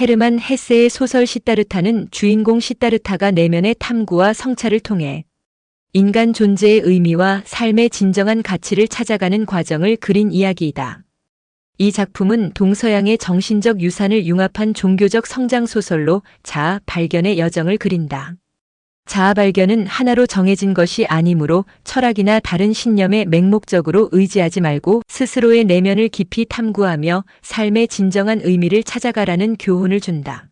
헤르만 헤세의 소설 시타르타는 주인공 시타르타가 내면의 탐구와 성찰을 통해 인간 존재의 의미와 삶의 진정한 가치를 찾아가는 과정을 그린 이야기이다. 이 작품은 동서양의 정신적 유산을 융합한 종교적 성장 소설로 자아 발견의 여정을 그린다. 자아 발견은 하나로 정해진 것이 아니므로 철학이나 다른 신념에 맹목적으로 의지하지 말고 스스로의 내면을 깊이 탐구하며 삶의 진정한 의미를 찾아가라는 교훈을 준다.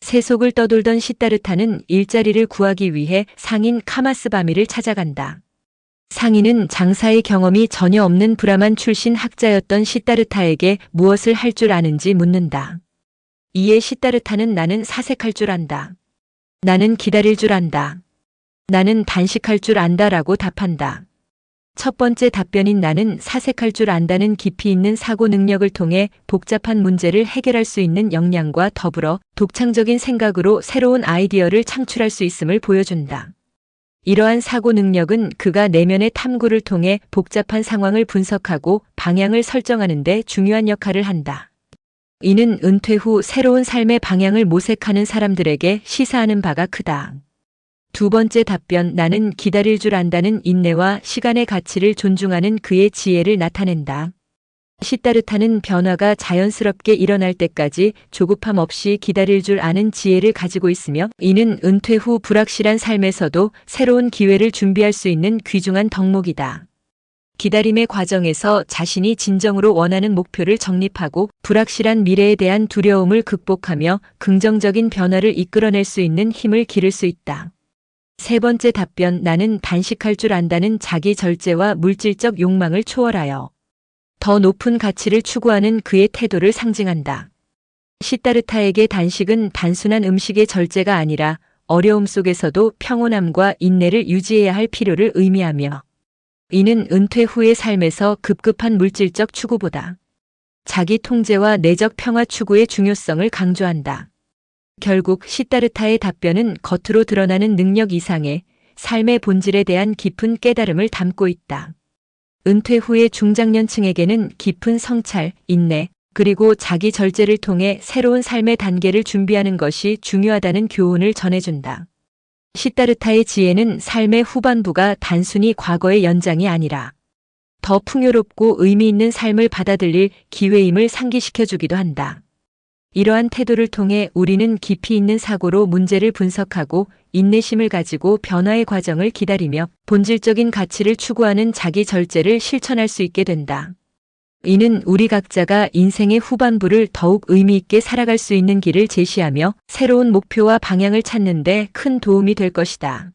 세속을 떠돌던 시타르타는 일자리를 구하기 위해 상인 카마스바미를 찾아간다. 상인은 장사의 경험이 전혀 없는 브라만 출신 학자였던 시타르타에게 무엇을 할 줄 아는지 묻는다. 이에 시타르타는 나는 사색할 줄 안다. 나는 기다릴 줄 안다. 나는 단식할 줄 안다라고 답한다. 첫 번째 답변인 나는 사색할 줄 안다는 깊이 있는 사고 능력을 통해 복잡한 문제를 해결할 수 있는 역량과 더불어 독창적인 생각으로 새로운 아이디어를 창출할 수 있음을 보여준다. 이러한 사고 능력은 그가 내면의 탐구를 통해 복잡한 상황을 분석하고 방향을 설정하는 데 중요한 역할을 한다. 이는 은퇴 후 새로운 삶의 방향을 모색하는 사람들에게 시사하는 바가 크다. 두 번째 답변 나는 기다릴 줄 안다는 인내와 시간의 가치를 존중하는 그의 지혜를 나타낸다. 시타르타는 변화가 자연스럽게 일어날 때까지 조급함 없이 기다릴 줄 아는 지혜를 가지고 있으며 이는 은퇴 후 불확실한 삶에서도 새로운 기회를 준비할 수 있는 귀중한 덕목이다. 기다림의 과정에서 자신이 진정으로 원하는 목표를 정립하고 불확실한 미래에 대한 두려움을 극복하며 긍정적인 변화를 이끌어낼 수 있는 힘을 기를 수 있다. 세 번째 답변 나는 단식할 줄 안다는 자기 절제와 물질적 욕망을 초월하여 더 높은 가치를 추구하는 그의 태도를 상징한다. 시타르타에게 단식은 단순한 음식의 절제가 아니라 어려움 속에서도 평온함과 인내를 유지해야 할 필요를 의미하며 이는 은퇴 후의 삶에서 급급한 물질적 추구보다 자기 통제와 내적 평화 추구의 중요성을 강조한다. 결국 시타르타의 답변은 겉으로 드러나는 능력 이상의 삶의 본질에 대한 깊은 깨달음을 담고 있다. 은퇴 후의 중장년층에게는 깊은 성찰, 인내, 그리고 자기 절제를 통해 새로운 삶의 단계를 준비하는 것이 중요하다는 교훈을 전해준다. 시타르타의 지혜는 삶의 후반부가 단순히 과거의 연장이 아니라 더 풍요롭고 의미 있는 삶을 받아들일 기회임을 상기시켜 주기도 한다. 이러한 태도를 통해 우리는 깊이 있는 사고로 문제를 분석하고 인내심을 가지고 변화의 과정을 기다리며 본질적인 가치를 추구하는 자기 절제를 실천할 수 있게 된다. 이는 우리 각자가 인생의 후반부를 더욱 의미 있게 살아갈 수 있는 길을 제시하며 새로운 목표와 방향을 찾는 데 큰 도움이 될 것이다.